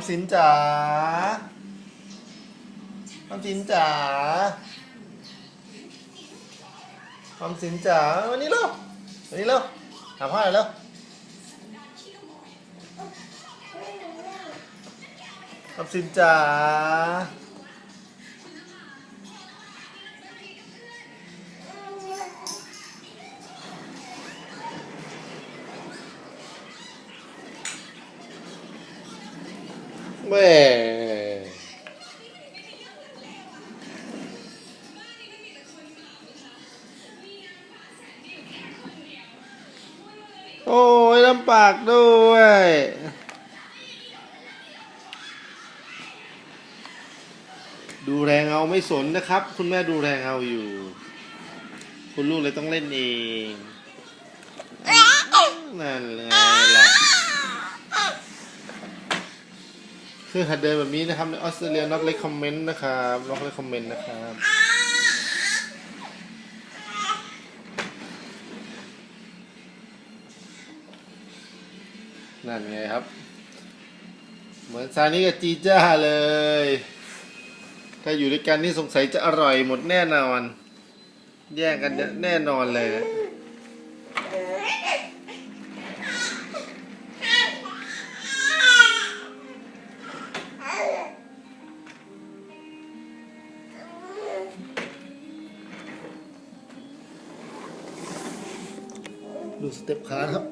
ำสินจ๋าคำสินจ๋าคำสินจ๋าวันนี้เร็ววันนี้เร็วหาพ่อหน่อยเร็วคำสินจ๋า แม่โอ้ยลำปากด้วย ดูแรงเอาไม่สนนะครับ คุณแม่ดูแรงเอาอยู่ คุณลูกเลยต้องเล่นเอง นั่นเลยล่ะ คือหัดเดินแบบนี้นะครับในออสเตรเลียน็อกเล c คอมเมนต์นะครับน็อกเล c คอมเมนต์นะครับนั่นไงครับ เหมือนซานี่กับจีจ้าเลย ถ้าอยู่ด้วยกันนี่สงสัยจะอร่อยหมดแน่นอน แย่งกันแน่นอนเลยนะ ดูสเต็ปขาครับ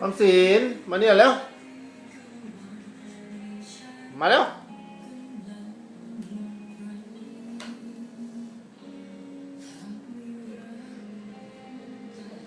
ออมสินมาเนี่ยแล้ว มาแล้ว